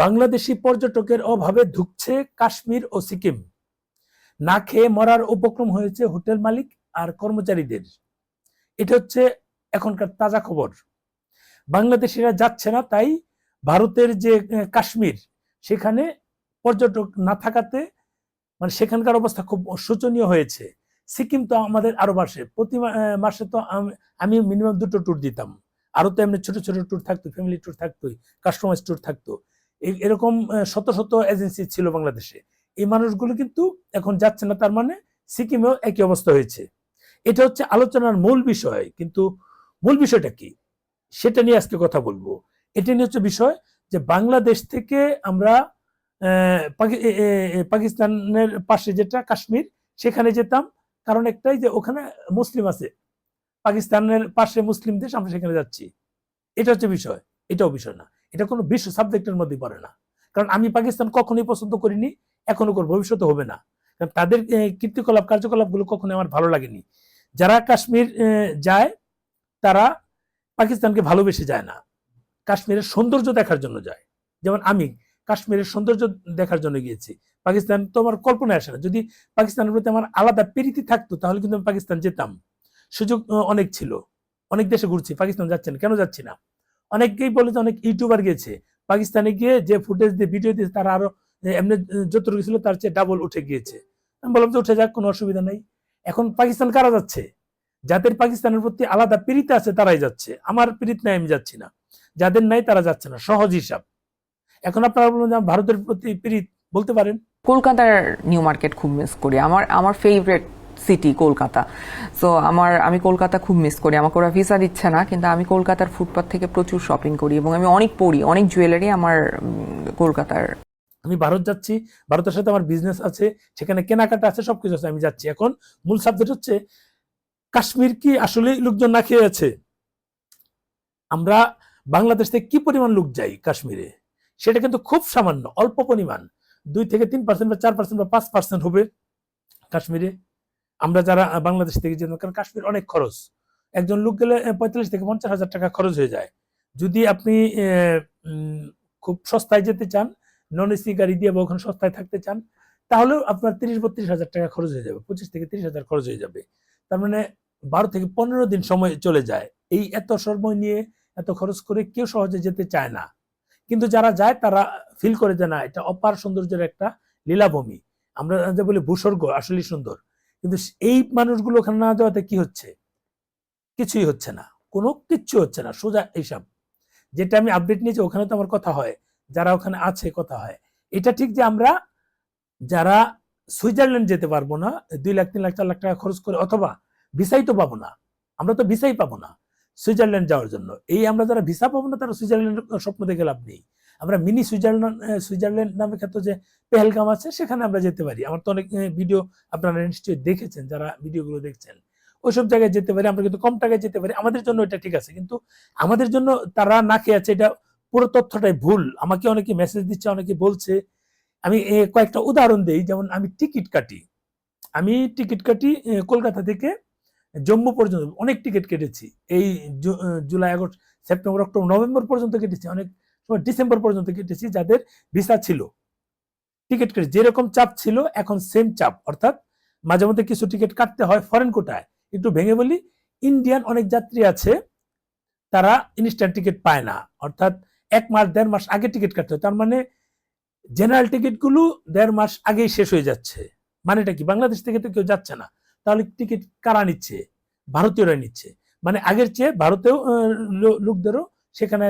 বাংলাদেশি পর্যটকের অভাবে ধুকছে কাশ্মীর ও সিকিম। না খেয়ে মরার উপক্রম হয়েছে হোটেল মালিক আর কর্মচারীদের। এটা হচ্ছে এখনকার তাজা খবর। বাংলাদেশিরা যাচ্ছে না, তাই ভারতের যে কাশ্মীর, সেখানে পর্যটক না থাকাতে মানে সেখানকার অবস্থা খুব শোচনীয় হয়েছে। সিকিম তো আমাদের আরও মাসে, প্রতি মাসে তো আম- মিনিমাম দুটো ট্যুর দিতাম। আরও তো এমনি ছোট ছোট ট্যুর থাকতো ফ্যামিলি ট্যুর থাকতোই কাস্টমাইজ ট্যুর থাকতো। এরকম শত শত এজেন্সি ছিল বাংলাদেশে। এই মানুষগুলো কিন্তু এখন যাচ্ছে না, তার মানে সিকিমেও একই অবস্থা হয়েছে। এটা হচ্ছে আলোচনার মূল বিষয়, কিন্তু মূল বিষয়টা কি? সেটা নিয়ে আজকে কথা বলব। এটা নিয়ে হচ্ছে বিষয় যে বাংলাদেশ থেকে আমরা পাকিস্তানের পাশে যেটা কাশ্মীর, সেখানে যেতাম। কারণ একটাই যে ওখানে মুসলিম আছে। পাকিস্তানের পাশে মুসলিম দেশ, আমরা সেখানে যাচ্ছি। এটা হচ্ছে বিষয়, এটাও বিষয় না। এটা কোনো বিশ্ব সাবজেক্টের মধ্যে পড়ে না। কারণ আমি পাকিস্তান কখনোই পছন্দ করিনি, এখনও করব, ভবিষ্যতে হবে না। কারণ তাদের কীর্তিকলাপ, কার্যকলাপগুলো কখনো আমার ভালো লাগেনি। যারা কাশ্মীর যায়, তারা পাকিস্তানকে ভালোবেসে যায় না। কাশ্মীরের সৌন্দর্য দেখার জন্য যায়। যেমন আমি কাশ্মীরের সৌন্দর্য দেখার জন্য গিয়েছি। পাকিস্তান তো আমার কল্পনায় আসে না। যদি পাকিস্তানের প্রতি আমার আলাদা প্রীতি থাকতো, তাহলে কিন্তু আমি পাকিস্তান যেতাম। সুযোগ অনেক ছিল। অনেক দেশে ঘুরছি, পাকিস্তান যাচ্ছে না। কেন যাচ্ছি না? অনেকেই বলে যে অনেক ইউটিউবার গিয়েছে পাকিস্তানে গিয়ে যে ফুটেজ দিয়ে ভিডিও দিয়েছে, তারা আরও এমনি যতটুকু ছিল তার চেয়ে ডাবল উঠে গিয়েছে। আমি বললাম যে উঠে যাক, কোনো অসুবিধা নেই। এখন পাকিস্তান কারা যাচ্ছে? যাদের পাকিস্তানের প্রতি আলাদা পীড়িত আছে, তারাই যাচ্ছে। আমার পীড়িত নাই, আমি যাচ্ছি না। যাদের নাই, তারা যাচ্ছে না। সহজ হিসাব। এখন আপনারা বলুন যে ভারতের প্রতি পীড়িত বলতে পারেন। কলকাতার নিউ মার্কেট খুব মিস করি। আমার আমার ফেভারিট সিটি, কলকাতা। সো আমার, আমি কলকাতা খুব মিস করি। আমাকে ওরা ভিসা দিচ্ছে না, কিন্তু আমি কলকাতার ফুটপাথ থেকে প্রচুর শপিং করি এবং আমি অনেক পড়ি, অনেক জুয়েলারি আমার কলকাতার। আমি ভারত যাচ্ছি, ভারতের সাথে আমার বিজনেস আছে, সেখানে কেনাকাটা আছে, সবকিছু আছে, আমি যাচ্ছি। এখন মূল সাবজেক্ট হচ্ছে, কাশ্মীর কি আসলে লোকজন না খেয়ে আছে? আমরা বাংলাদেশ থেকে কি পরিমাণ লোক যাই কাশ্মীরে? সেটা কিন্তু খুব সামান্য, অল্প পরিমাণ। দুই থেকে তিন পার্সেন্ট বা চার পার্সেন্ট বা পাঁচ পার্সেন্ট হবে কাশ্মীরে। আমরা যারা বাংলাদেশ থেকে যেতাম কারণ কাশ্মীর অনেক খরচ। একজন লোক গেলে পঁয়তাল্লিশ থেকে পঞ্চাশ হাজার টাকা খরচ হয়ে যায়। যদি আপনি খুব সস্তায় যেতে চান নন এসি গাড়ি দিয়ে বা ওখানে সস্তায় থাকতে চান, তাহলেও আপনার তিরিশ বত্রিশ হাজার টাকা খরচ হয়ে যাবে, পঁচিশ থেকে তিরিশ হাজার খরচ হয়ে যাবে। তার মানে বারো থেকে পনেরো দিন সময় চলে যায়। এই এত সময় নিয়ে, এত খরচ করে কেউ সহজে যেতে চায় না। কিন্তু যারা যায়, তারা ফিল করে যে না, এটা অপার সৌন্দর্যের একটা লীলাভূমি। আমরা যে বলি ভূস্বর্গ আসলে সুন্দর। কিন্তু এই মানুষগুলো ওখানে না যাওয়াতে কি হচ্ছে? কিছুই হচ্ছে না। কোনো কিচ্ছু হচ্ছে না। সোজা এইসব যেটা আমি আপডেট নিয়েছি, ওখানে তো আমার কথা হয়। যারা ওখানে আছে, কথা হয়। এটা ঠিক যে আমরা যারা সুইজারল্যান্ড যেতে পারব না, দুই লাখ, তিন লাখ, চার লাখ টাকা খরচ করে, অথবা ভিসাই তো পাবো না। আমরা তো ভিসাই পাবো না সুইজারল্যান্ড যাওয়ার জন্য। এই আমরা যারা ভিসা পাবো না, তারা সুইজারল্যান্ডের স্বপ্ন দেখে লাভ নেই। আমরা মিনি সুইজারল্যান্ড সুইজারল্যান্ড নামে খ্যাত যে পেহেলগাম আছে, সেখানে আমরা যেতে পারি। আমার তো অনেক ভিডিও আপনারা নিশ্চয়ই দেখেছেন, যারা ভিডিওগুলো দেখছেন। ওইসব জায়গায় যেতে পারি, আমরা কিন্তু কম টাকায় যেতে পারি। আমাদের জন্য এটা ঠিক আছে, কিন্তু আমাদের জন্য তারা না খেয়ে আছে, এটা পুরো তথ্যটাই ভুল। আমাকে অনেকে মেসেজ দিচ্ছে, অনেকে বলছে, আমি কয়েকটা উদাহরণ দেই। যেমন, আমি টিকিট কাটি। আমি টিকিট কাটি কলকাতা থেকে জম্মু পর্যন্ত, অনেক টিকিট কেটেছি। এই July August, September, October, November পর্যন্ত কেটেছি। অনেক ডিসেম্বর পর্যন্ত কেটেছি যাদের ভিসা ছিল। টিকিট কেটে যেরকম চাপ ছিল, এখন সেম চাপ। অর্থাৎ মাঝে মধ্যে কিছু টিকিট কাটতে হয় ফরেন কোটায়। একটু ভেঙে বলি ইন্ডিয়ান অনেক যাত্রী আছে, তারা ইনস্ট্যান্ট টিকিট পায় না। অর্থাৎ এক মাস, দেড় মাস আগে টিকিট কাটতে হয়। তার মানে জেনারেল টিকিটগুলো দেড় মাস আগেই শেষ হয়ে যাচ্ছে। মানেটা কি? বাংলাদেশ থেকে তো কেউ যাচ্ছে না। তাহলে টিকিট কারা নিচ্ছে? ভারতীয়রা নিচ্ছে। মানে আগের চেয়ে ভারতেও লোকদেরও সেখানে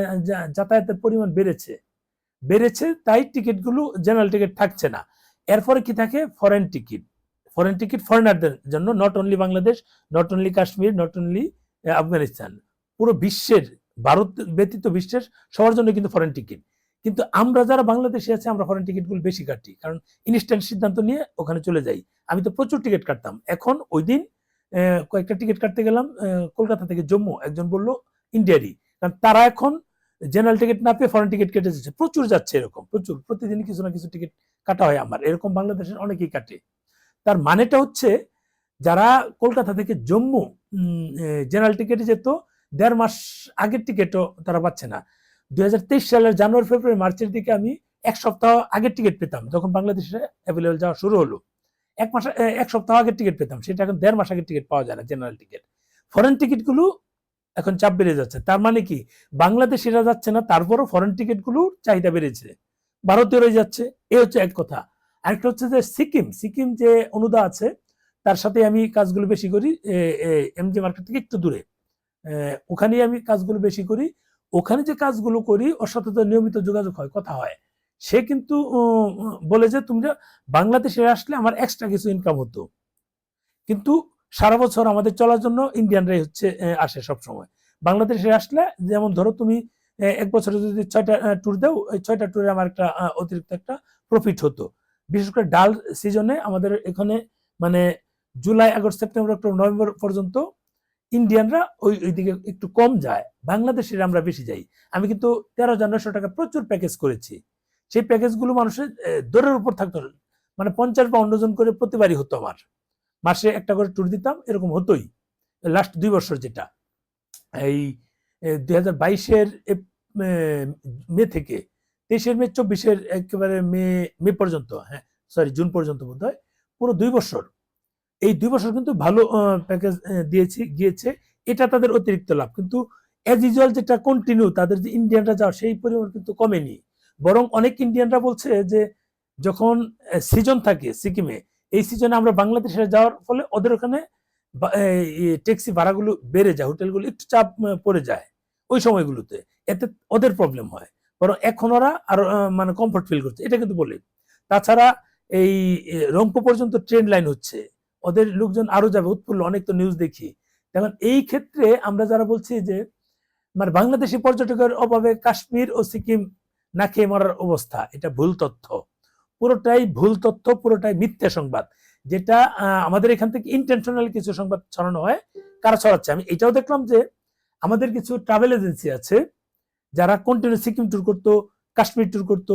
যাতায়াতের পরিমাণ বেড়েছে। বেড়েছে, তাই টিকিটগুলো জেনারেল টিকিট থাকছে না। এরপরে কি থাকে? ফরেন টিকিট ফরেন টিকিট ফরেনারদের জন্য not only Bangladesh not only Kashmir not only Afghanistan. পুরো বিশ্বের, ভারত ব্যতীত বিশ্বের সবার জন্য কিন্তু ফরেন টিকিট কিন্তু আমরা যারা বাংলাদেশে আছে, আমরা ফরেন টিকিটগুলো বেশি কাটি। কারণ ইনস্ট্যান্ট সিদ্ধান্ত নিয়ে ওখানে চলে যাই। আমি তো প্রচুর টিকিট কাটতাম। এখন ওই দিন কয়েকটা টিকিট কাটতে গেলাম কলকাতা থেকে জম্মু। একজন বলল ইন্ডিয়ারই কারণ তারা এখন জেনারেল টিকিট না পেয়ে ফরেন টিকিট কেটে যাচ্ছে প্রচুর যাচ্ছে এরকম, প্রচুর। প্রতিদিন কিছু না কিছু টিকিট কাটা হয় আমার। এরকম বাংলাদেশের অনেকেই কাটে। তার মানেটা হচ্ছে, যারা কলকাতা থেকে জম্মু জেনারেল টিকিটে যেত, দেড় মাস আগের টিকিটও তারা পাচ্ছে না। দুই হাজার তেইশ সালের জানুয়ারি, ফেব্রুয়ারি, মার্চের দিকে আমি এক সপ্তাহ আগের টিকিট পেতাম। যখন বাংলাদেশে অ্যাভেলেবল যাওয়া শুরু হলো, এক মাস এক সপ্তাহ আগের টিকিট পেতাম। সেটা এখন দেড় মাস আগের টিকিট পাওয়া যায় না জেনারেল টিকিট ফরেন টিকিটগুলো এখন চাপ বেড়ে যাচ্ছে। তার মানে কি? বাংলাদেশিরা যাচ্ছে না, তারপরও ফরেন টিকিটগুলোর চাহিদা বেড়েছে। ভারতীয়রা যাচ্ছে, এ হচ্ছে এক কথা। আরেকটা হচ্ছে যে সিকিম সিকিম যে অনুদা আছে, তার সাথে আমি কাজগুলো বেশি করি এম এমজি মার্কেট থেকে একটু দূরে। ওখানেই আমি কাজগুলো বেশি করি। ওখানে যে কাজগুলো করি, ওর সাথে তো নিয়মিত যোগাযোগ হয়, কথা হয়। সে কিন্তু বলে যে তুমি বাংলাদেশে আসলে আমার এক্সট্রা কিছু ইনকাম হতো। কিন্তু সারা বছর আমাদের চলার জন্য ইন্ডিয়ানরাই হচ্ছে আসে সব সময় বাংলাদেশে আসলে যেমন ধরো তুমি এক বছরে যদি ছয়টা ট্যুর দাও, ওই ছয়টা ট্যুরে আমার একটা অতিরিক্ত একটা প্রফিট হতো। বিশেষ করে ডাল সিজনে আমাদের এখানে মানে July, August, September, October, November পর্যন্ত ইন্ডিয়ানরা ওই ওইদিকে একটু কম যায়। বাংলাদেশের আমরা বেশি যাই। আমি কিন্তু তেরো হাজার নয়শো টাকা প্রচুর প্যাকেজ করেছি। সেই প্যাকেজগুলো মানুষের দরের উপর থাকতো। মানে পঞ্চাশ বা অন্যজন করে প্রতিবারই হতো আমার। মাসে একটা করে ট্যুর দিতাম, এরকম হতোই। লাস্ট দুই বছর যেটা। এই দুই হাজার বাইশের মে থেকে, তেইশের মে, চব্বিশের একেবারে মে মে পর্যন্ত হ্যাঁ সরি জুন পর্যন্ত বোধ হয় পুরো দুই বছর। এই দুই বছর কিন্তু ভালো প্যাকেজ দিয়েছে, গিয়েছে। এটা তাদের অতিরিক্ত লাভ। কিন্তু অ্যাজ ইউজুয়াল যেটা কন্টিনিউ তাদের যে ইন্ডিয়ানরা যাওয়া, সেই পরিমাণ কিন্তু কমেনি। বরং অনেক ইন্ডিয়ানরা বলছে যে, যখন সিজন থাকে, সিকিমে এই সিজনে আমরা বাংলাদেশে যাওয়ার ফলে ওদের ওখানে ট্যাক্সি ভাড়াগুলো বেড়ে যায় হোটেলগুলো একটু চাপ পড়ে যায় ওই সময়গুলোতে। এতে ওদের প্রবলেম হয়। বরং এখন ওরা আরও মানে কমফর্ট ফিল করছে। এটা কিন্তু বলে। তাছাড়া এই রংপুর পর্যন্ত ট্রেন লাইন হচ্ছে। ওদের লোকজন আরও যাবে। উৎফুল্ল অনেক তো নিউজ দেখি। যেমন এই ক্ষেত্রে আমরা যারা বলছি যে মানে বাংলাদেশি পর্যটকের অভাবে কাশ্মীর ও সিকিম না খেয়ে মরার অবস্থা, এটা ভুল তথ্য। পুরোটাই ভুল তথ্য, পুরোটাই মিথ্যা সংবাদ। যেটা আমাদের এখান থেকে ইন্টেনশনাল কিছু সংবাদ ছড়ানো হয়, কারা ছড়াচ্ছে? আমি এটাও দেখলাম যে, আমাদের কিছু ট্রাভেল এজেন্সি আছে, যারা কন্টিনিউ সিকিম ট্যুর করতো, কাশ্মীর ট্যুর করতো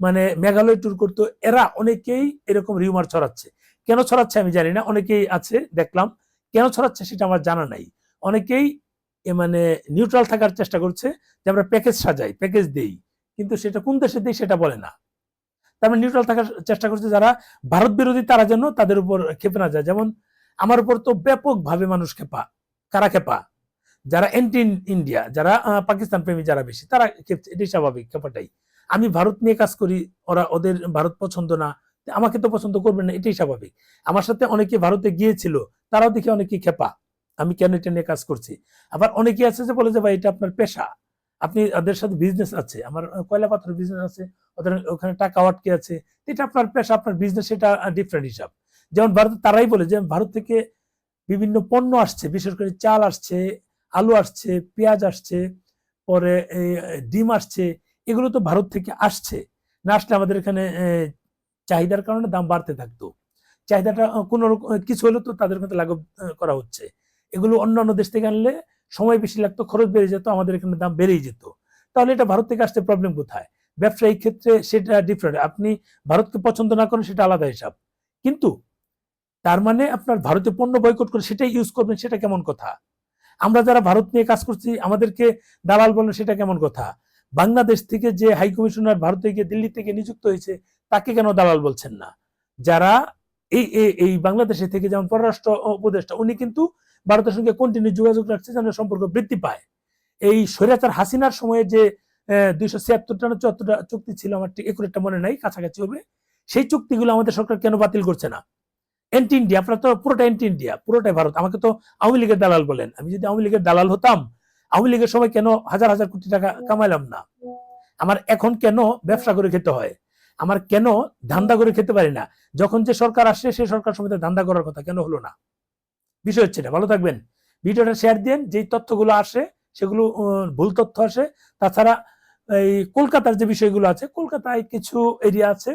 মানে মেঘালয় ট্যুর করতো, এরা অনেকেই এরকম রিউমার ছড়াচ্ছে। কেন ছড়াচ্ছে আমি জানি না, অনেকেই আছে, দেখলাম। কেন ছড়াচ্ছে সেটা আমার জানা নাই। অনেকেই মানে নিউট্রাল থাকার চেষ্টা করছে যে আমরা প্যাকেজ সাজাই প্যাকেজ দেই। কিন্তু সেটা কোন দেশে দেই সেটা বলে না। তার মানে নিউট্রাল থাকার চেষ্টা করছে যারা ভারত বিরোধী, তারা যেন তাদের উপর খেপে না যায়। যেমন আমার উপর তো ব্যাপকভাবে মানুষ খেপা কারা খেপা যারা এন্টি ইন্ডিয়া যারা পাকিস্তান প্রেমী যারা বেশি, তারা এটাই স্বাভাবিক খেপাটাই আমি ভারত নিয়ে কাজ করি, ওরা ওদের ভারত পছন্দ না। আমাকে তো পছন্দ করবে না, এটাই স্বাভাবিক। আমার সাথে অনেকে ভারতে গিয়েছিল, তারাও দেখে অনেকে খেপা আমি কেন এটা নিয়ে কাজ করছি? আবার অনেকে আছে যে বলে যে, ভাই, এটা আপনার পেশা। আপনি ওদের সাথে বিজনেস আছে, আমার কয়লা পাথরের বিজনেস আছে, ওদের ওখানে টাকা আটকে আছে, এটা আপনার পেশা, আপনার বিজনেস সেটা ডিফারেন্ট হিসাব। যেমন ভারত তারাই বলে যে ভারত থেকে বিভিন্ন পণ্য আসছে, বিশেষ করে চাল আসছে, আলু আসছে, পেঁয়াজ আসছে, পরে ডিম আসছে, এগুলো তো ভারত থেকে আসছে। না আসলে আমাদের এখানে চাহিদার কারণে দাম বাড়তে থাকতো। চাহিদাটা কোনো কিছু হলে তো তাদের মধ্যে লাঘব করা হচ্ছে। এগুলো অন্যান্য দেশ থেকে আনলে সময় বেশি লাগতো, খরচ বেড়ে যেত, আমাদের এখানে দাম বেড়েই যেত। তাহলে এটা ভারত থেকে আসতে প্রবলেম কোথায়? ব্যবসায়িক ক্ষেত্রে সেটা ডিফারেন্ট আপনি ভারতকে পছন্দ না করেন, সেটা আলাদা হিসাব। কিন্তু তার মানে আপনার ভারতীয় পণ্য বয়কট করে সেটাই ইউজ করবেন, সেটা কেমন কথা? আমরা যারা ভারত নিয়ে কাজ করছি, আমাদেরকে দালাল বলেন, সেটা কেমন কথা? বাংলাদেশ থেকে যে হাই কমিশনার ভারতে গিয়ে দিল্লি থেকে নিযুক্ত হয়েছে, তাকে কেন দালাল বলছেন না? যারা এই- এই বাংলাদেশে থেকে যেমন পররাষ্ট্র উপদেষ্টা, উনি কিন্তু ভারতের সঙ্গে কন্টিনিউ যোগাযোগ রাখছে যেন সম্পর্ক বৃদ্ধি পায়। এই স্বৈরাচার হাসিনার সময়ে যে দুইশো ছিয়াত্তরটা না চুয়াত্তরটা চুক্তি ছিল আমার ঠিক একুরেটটা মনে নাই, কাছাকাছি হবে, সেই চুক্তিগুলো আমাদের সরকার কেন বাতিল করছে না? এন্টি ইন্ডিয়া আপনার তো পুরোটা এন্টি ইন্ডিয়া পুরোটাই ভারত। আমাকে তো আওয়ামী লীগের দালাল বলেন। আমি যদি আওয়ামী লীগের দালাল হতাম, আওয়ামী লীগের সময় কেন হাজার হাজার কোটি টাকা কামাইলাম না? আমার এখন কেন ব্যবসা করে খেতে হয়? আমার কেন ধান্দা করে খেতে পারি না? যখন যে সরকার আসছে সেই সরকার সময় ধান্দা করার কথা কেন হলো না? বিষয় হচ্ছে না ভালো থাকবেন। ভিডিওটা শেয়ার দিন যেই তথ্যগুলো আসে সেগুলো ভুল তথ্য আসে। তাছাড়া এই কলকাতার যে বিষয়গুলো আছে কলকাতায় কিছু এরিয়া আছে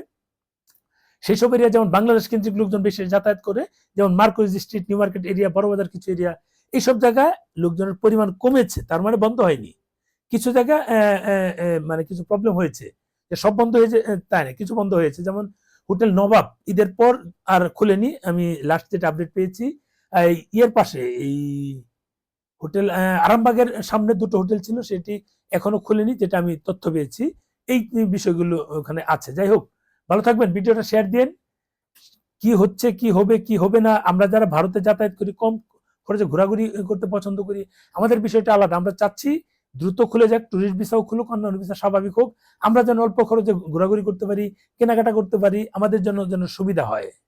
সেসব এরিয়া যেমন বাংলাদেশ কেন্দ্রিক লোকজন বেশি যাতায়াত করে যেমন Marquis street new market area Barabazar কিছু এরিয়া এইসব জায়গায় লোকজনের পরিমাণ কমেছে তার মানে বন্ধ হয়নি। কিছু আহ, মানে কিছু প্রবলেম হয়েছে। সব বন্ধ হয়েছে তাই না? কিছু বন্ধ হয়েছে। যেমন হোটেল নবাব ঈদের পর আর খুলেনি। আমি লাস্ট যেটা আপডেট পেয়েছি ইয়ের পাশে, এই হোটেল আরামবাগের সামনে দুটো হোটেল ছিল, সেটি এখনও খুলেনি, যেটা আমি তথ্য পেয়েছি। এই বিষয়গুলো ওখানে আছে। যাই হোক, ভালো থাকবেন, ভিডিওটা শেয়ার দিন কি হচ্ছে, কি হবে কি হবে না, আমরা যারা ভারতে যাতায়াত করি, কম খরচে ঘোরাঘুরি করতে পছন্দ করি, আমাদের বিষয়টা আলাদা। আমরা চাচ্ছি দ্রুত খুলে যাক ট্যুরিস্ট ভিসাও খুলুক, অন্যান্য ভিসা স্বাভাবিক হোক, আমরা যেন অল্প খরচে ঘোরাঘুরি করতে পারি, কেনাকাটা করতে পারি, আমাদের জন্য যেন সুবিধা হয়।